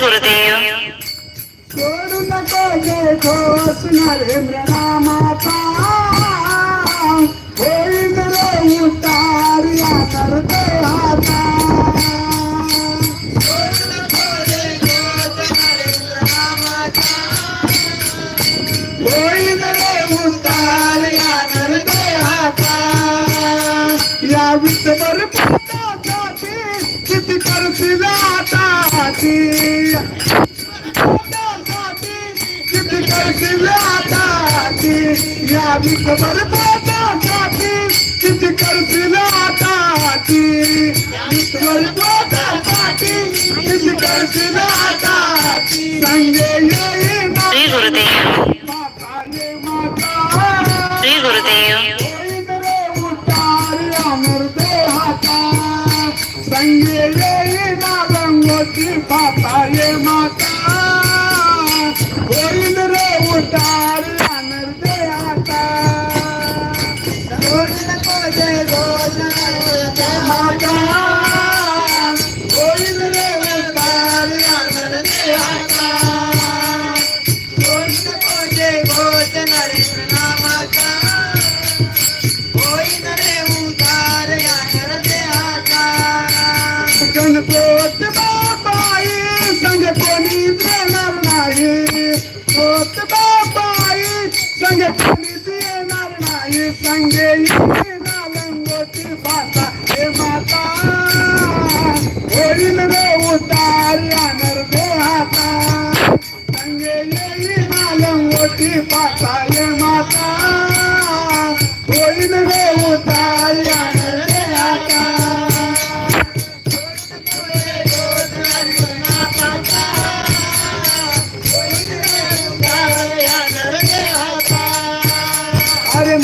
गुरुदेव। सोडू नको जे नरेंद्र होईल रे उतार या करते आता। होईल रे उतार या करते आता। या विश्वभर करशील आता किती करशील आता या विश्वभर पोटासाठी किती करशील आता विश्वभर पोटासाठी किती करशील आता संगे येई श्री गुरुदेव. श्री गुरुदेव. जय रोज नरेंद्र नामाचा होईल रे उतार नर्दे आता गणपत बाबाई संग कोणी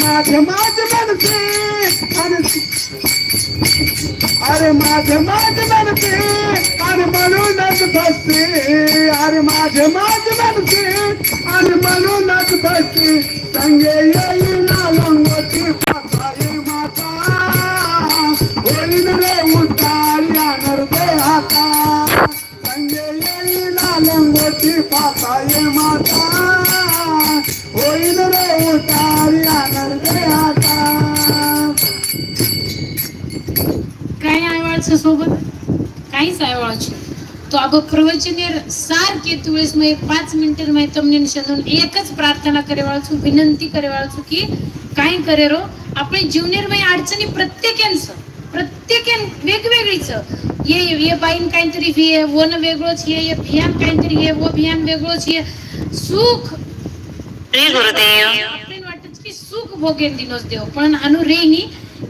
माझे माझे मनसे अरे अरे माझे माझे मनसे अरे म्हणूनच बसते. अरे माझे माझे मनसे अरे म्हणूनच बसते. संगे येईल ना सोबत काहीच आहे तो अगो प्रवचने सारखे तुळस मग पाच मिनिटं माहिती तमने एकच प्रार्थना करे वाळचो विनंती करे वाळचो की काय करे रो आपले जीवनिर्मय अडचणी प्रत्येकांच प्रत्येक वेगवेगळीच. ये ये बाईन काहीतरी हे वन वेगळंच हे ये भियान काहीतरी हे वो भियान वेगळंच हे सुख. वाटत की सुख भोगेन दिनोच देव पण अनु रेनी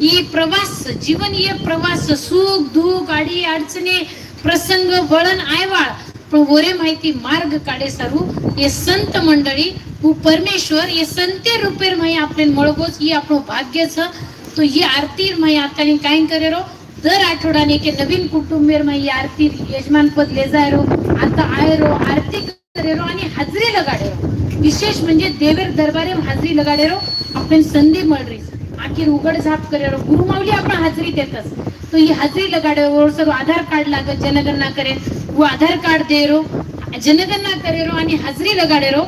ಈ ಪ್ರವಾಸ ಜೀವನ ಈ ಪ್ರವಾಸ सुख दुःख आडी अडचणी प्रसंग वळण आयवाळ पण वरे माहिती मार्ग काढे सारू ये संत मंडळी हु परमेश्वर ये संते रूपेर माही आपले मळगोच ही આપણું ભાગ્ય છે તો ये आरती माही आता काय करे रो दर आठवड्याने के नवीन कुटुंबीर माही आरती यजमान पद ले जाय रो आता आय रो आरती करे रो आणि हाजरी लगाडे रो विशेष म्हणजे देवेर दरबारे हाजरी लगाडे रो आपण संधी मळरी आखिर उघड झाप करे रो गुरुमावली आपण हाजरी देतस तो ही हाजरी लगाडे रो आधार कार्ड लागत जनगणना करे वो आधार कार्ड दे रो जनगणना करे रो आणि हाजरी लगाडे रो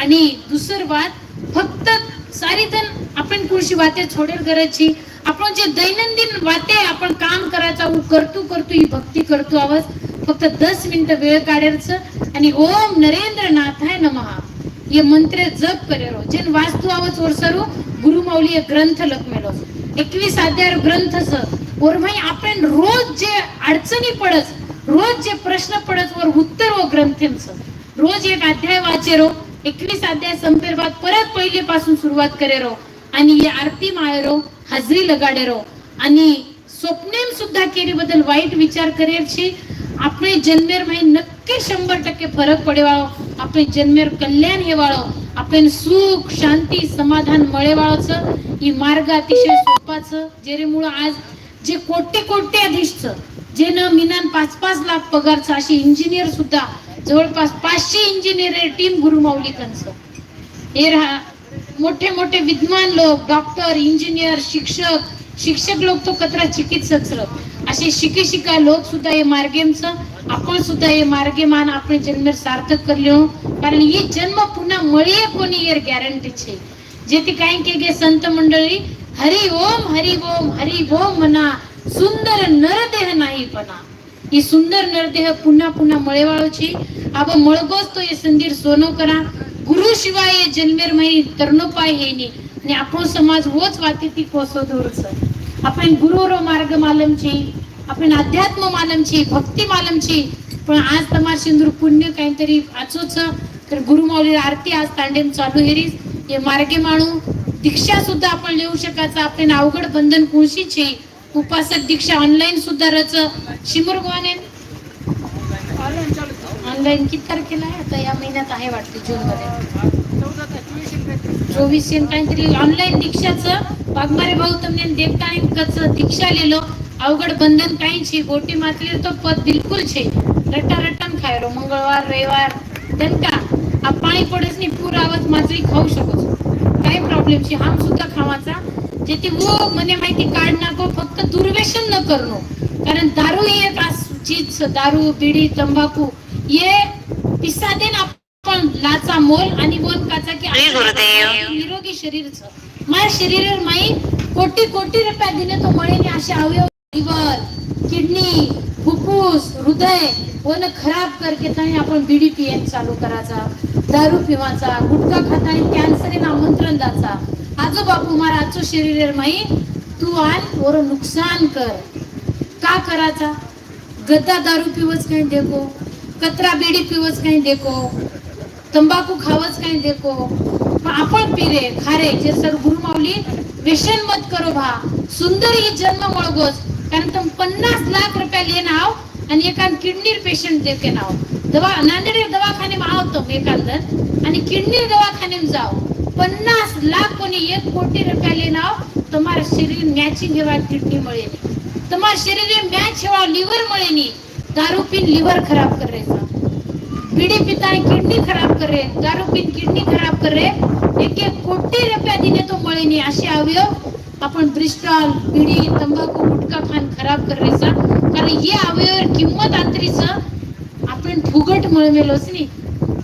आणि दुसर बात फक्त सारी तन आपण कुळशी वाते छोडेल करायची आपण जे दैनंदिन वाते आपण काम करायचा करतो करतो ही भक्ती करतो आवाज. फक्त दस मिनिटं वेळ काढायचं आणि ओम नरेंद्र नाथाय नमहा ये मंत्र जप करेरो जेन वास्तू आवाज ओरसरो गुरुमाऊली एक ग्रंथ लखमेलो एकवीस अध्याय ग्रंथच वरमाई आपण रोज जे अडचणी पडत रोज जे प्रश्न पडत वर उत्तर व ग्रंथेंच रोज एक अध्याय वाचेरो एकवीस अध्याय संपेर बाद परत पहिले पासून सुरुवात करेरो आणि या आरती माळेरो हाजरी लगाडेरो आणि स्वप्नेम सुद्धा केली बद्दल वाईट विचार करेरची આપણે જન્મેર માં टक्के शंभर टक्के फरक पडे वाळो आपले जन्मेर कल्याण हे वाळो आपण सुख शांती समाधान मळे वाळोचं ही मार्ग अतिशय सोपाचं. जेरेमुळं आज जे कोट्ये कोट्ये अधिष्ठचं जे ना मिनान पाच पाच लाख पगारचं अशी इंजिनियर सुद्धा जवळपास पाचशे इंजिनियर टीम गुरुमाऊलीकांचं हे राहा मोठे मोठे विद्वान लोक डॉक्टर इंजिनियर शिक्षक शिक्षक लोक तो कचरा चिकित्सक सर असे शिके शिका लोक सुद्धा हे मार्गेमचं आपण सुद्धा हे मार्गेमान આપણે જન્મ સાર્થક કર્યો કારણ એ જન્મ પુનઃ મળીએ કોની યાર ગેરંટી છે જેથી કાંઈ કે કે સંત મંડળી હરિ ઓમ હરિ ઓમ હરિ ઓમ મના સુંદર નરદેહ નાહી પના એ સુંદર નરદેહ પુનઃ પુનઃ મળેવાળો છે આવો મળગોસ તો એ સંદીર સોનો કરા ગુરુ શિવાય એ જન્મેર મહી તરનો પાય હે ની અને આપણો સમાજ વોચ વાતીથી કોસો દૂર છે आपण गुरुरो मार्ग मालमची आपण अध्यात्म मालमची भक्ती मालमची. पण आज तमा सिंदूर पुण्य काहीतरी आचोच तर गुरुमाऊली आरती आज तांडेम चालू हेरीस. हे मार्गे माणू दीक्षा सुद्धा आपण लिहू शकायचं. आपण अवघड बंधन कुळशीचे. उपासक दीक्षा ऑनलाईन सुद्धा रच. शिमर गोवाने. ऑनलाईन किती तारखेला आहे? आता या महिन्यात आहे वाटते जून मध्ये चोवीसशे काहीतरी ऑनलाईन दीक्षाचं वाघमारे भाऊ तुम्ही देवतानिकच दीक्षा लेलो अवघड बंधन काही छे गोटी मातले तो पद बिलकुल छे. रट्टा रट्टन खायरो मंगळवार रविवार. तनका આ પાણી પડે ની પૂર આવત માછલી ખાવ શકો છો કાંઈ પ્રોબ્લેમ છે આમ સુદ્धा ખાવાचा જેથી વો माहिती काढ કાઢ નાખો ફક્ત દુર્વ્યસન ન कारण दारू ही एक चीज दारू बिडी तंबाखू ये पिसा देना लाचा मोल आणि वन काचा की. निरोगी शरीरच. माझ्या शरीर माई कोटी कोटी रुपया दिले तो मळेने असे अवयव लिव्हर किडनी फुफ्फुस हृदय वन खराब करके आपण बीडी पियन चालू करायचा दारू पिवाचा गुटखा खाता आणि कॅन्सर आमंत्रण द्याचा आजो बापू मारा आजो शरीर माई तू आण वर नुकसान कर. का करायचा? गद्दा दारू पिवच काही देखो कचरा बेडी पिवच काही देखो तंबाखू खावच काय देखो. आपण पिरे खारे जे सर गुरु मावली व्यसन मत करो भा. सुंदर ही जन्म मळगोस. कारण तुम पन्नास लाख रुपया ले नाव आणि एका किडनी पेशंट देखे नाव दवा नांदेडे दवाखाने आवतो एकांदर आणि किडनी दवाखाने जाओ. पन्नास लाख कोणी एक कोटी रुपया ले नाव तुम्हाला शरीर मॅचिंग घेवा किडनी मळे तुम्हाला शरीर मॅच हेवा लिव्हर मळेनी. दारू पिन लिव्हर खराब करायचं पीड़े पिता है किडनी खराब कर रहे दारू पीन किडनी खराब कर रहे एक एक कोटी रुपया दिने तो मळे नहीं असे अवयव आपण ब्रिस्टॉल बीडी तंबाखू गुटखा खान खराब कर करायचा कारण हे अवयव किंमत आंतरीच आपण फुगट मळमेलोच नाही।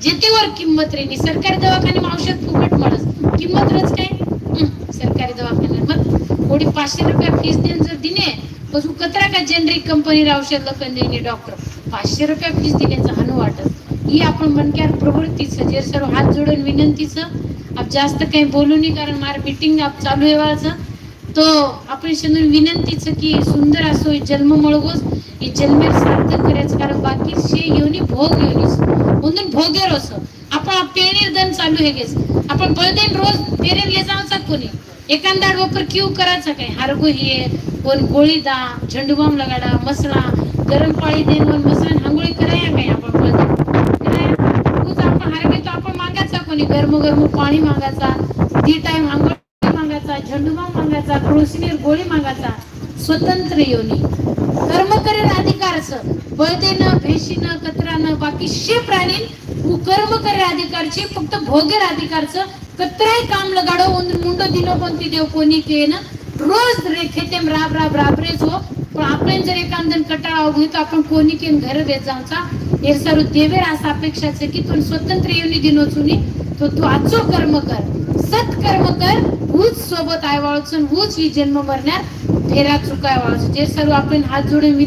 जेतेवर किंमत रेनी सरकारी दवाखाने औषध फुगट म्हणस किंमत रच काय सरकारी दवाखान्यात मग थोडी पाचशे रुपया फीस देऊन जर दिने। पण कचरा का जेनरिक कंपनीला औषध लखन देणे डॉक्टर। पाचशे रुपया फीस दिल्याचा हनु वाटत ही आपण मनक्यार प्रवृत्तीचं जे सर्व हात जोडून विनंतीचं आप जास्त काही बोलू नये कारण मार मिटिंग आप चालू आहे तो आपण शनून विनंतीचं की सुंदर असो जन्म मळगोस हे जन्मेर सार्थक करायचं कारण बाकीचे योनी भोग योनीस. म्हणून भोगेर असं. आपण पेणीर दन चालू हे गेस. आपण बळदेन रोज पेरेन ले जावचा कोणी? एकांदाड वापर क्यू करायचा काय? हारगो हे कोण गोळी दा झंडूबाम लगाडा मसला गरम पाळी देन वन मसळा हांगोळी कराया काय आपण बळदेन? हमारे तो आपण मागायचा कोणी गरम गरम पाणी मागायचा ती टाइम आंघोळ मागायचा झंडूबा मागायचा क्रोसिनीर गोळी मागायचा स्वतंत्र योनी. कर्म करेल अधिकारच बळदेनं भेशीनं कचरानं बाकी शे प्राणी कुकर्म करेल अधिकारची फक्त भोगेर अधिकारच कत्राही काम लगाडो मुंड दिनो कोणती देव कोणी केन रोज रे खेतेम राब राब राब रे झोप. पण आपण जर एखादं कटाळा उघडू तर आपण कोणी केन घर देत जाऊचा? हे सर्व देवे असा अपेक्षाच की तू स्वतंत्र येऊन दिनो चुनी तो तू आजो कर्म कर. सत्कर्म कर हूच सोबत आयवाळचून हूच ही जन्म मरणार फेरा चुकाय वाळचून जे सर्व आपण हात जोडून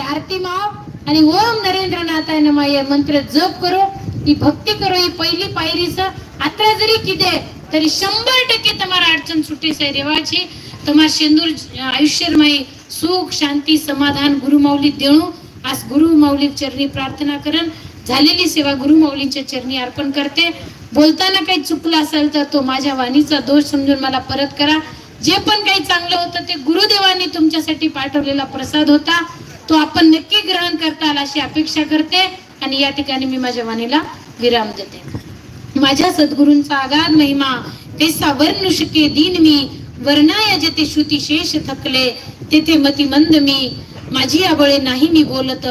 आरती माव आणि ओम नरेंद्रनाथाय नमा हे मंत्र जप करो. ही भक्ती करो ही पहिली पायरीच आता जरी किदे तरी शंभर टक्के तुम्हाला अडचण सुटी से रेवाची तुम्हाला शेंदूर आयुष्यमय सुख शांती समाधान गुरुमाऊली देणू. आज गुरुमाऊली चरणी प्रार्थना करण. झालेली सेवा गुरुमाऊलींच्या चरणी अर्पण करते. बोलताना काही चुकलं असेल तर तो माझ्या वाणीचा दोष समजून मला परत करा. जे पण काही चांगलं होतं ते गुरुदेवांनी तुमच्यासाठी पाठवलेला प्रसाद होता. तो आपण नक्की ग्रहण करताल अशी अपेक्षा करते. आणि या ठिकाणी मी माझ्या वाणीला विराम देते. माझ्या सद्गुरूंचा आगाध महिमा ते वर्ण दिन दीन मी. वर्णाय जेथे श्रुती शेष थकले. तेथे मती मंद मी माझी आबळे नाही मी बोलत.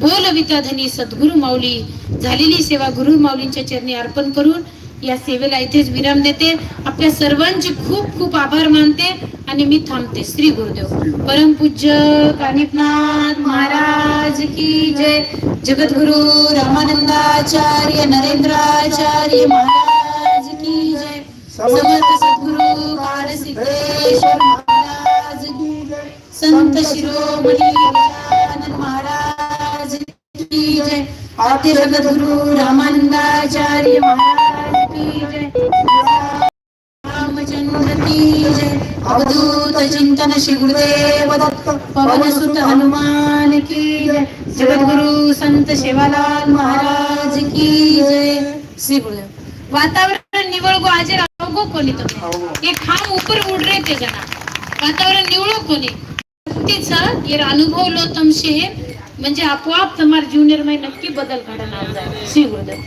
बोलविता धनी सद्गुरु माऊली झालेली सेवा गुरु माऊलींच्या चरणी अर्पण करून या सेवेला इथेच विराम देते. आपल्या सर्वांचे खूप खूप आभार मानते आणि मी थांबते. श्री गुरुदेव. परमपूज्य कानिपनाथ महाराज की जय. जगद्गुरु रामानंदाचार्य नरेंद्राचार्य महाराज की जय. समर्थ सद्गुरु बाळसिद्धेश्वर महाराज संत शिरोमणी महाराज की जय. आते जगद्गुरु रामानंदाचार्य महाराज की जय. रामचंद्र की अवधूत चिंतन श्री दत्त. पवन सुत हनुमान की जय. जगद्गुरु संत शेवालाल महाराज की जय. श्री गुरुदेव. वातावरण निवळगो આજે रागो कोणी तुम्ही? हो. हे. खांब उपर उड रे ते जना. वातावरण निवळो कोणी? સર ગેર અનુભવ લો તમશે म्हणजे आपोआप तुम्हाला ज्युनियरमध्ये नक्की बदल घडणार श्री गुरुदेव.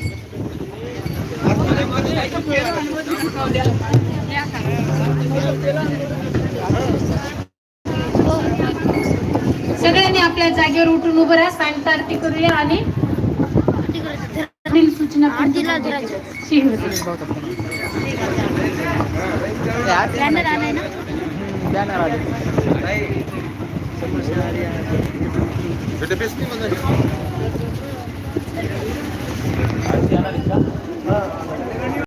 सगळ्यांनी आपल्या जागेवर उठून उभं राहा सांगता आरती करूया आणि सूचना श्री गुरुदेव. Thank you.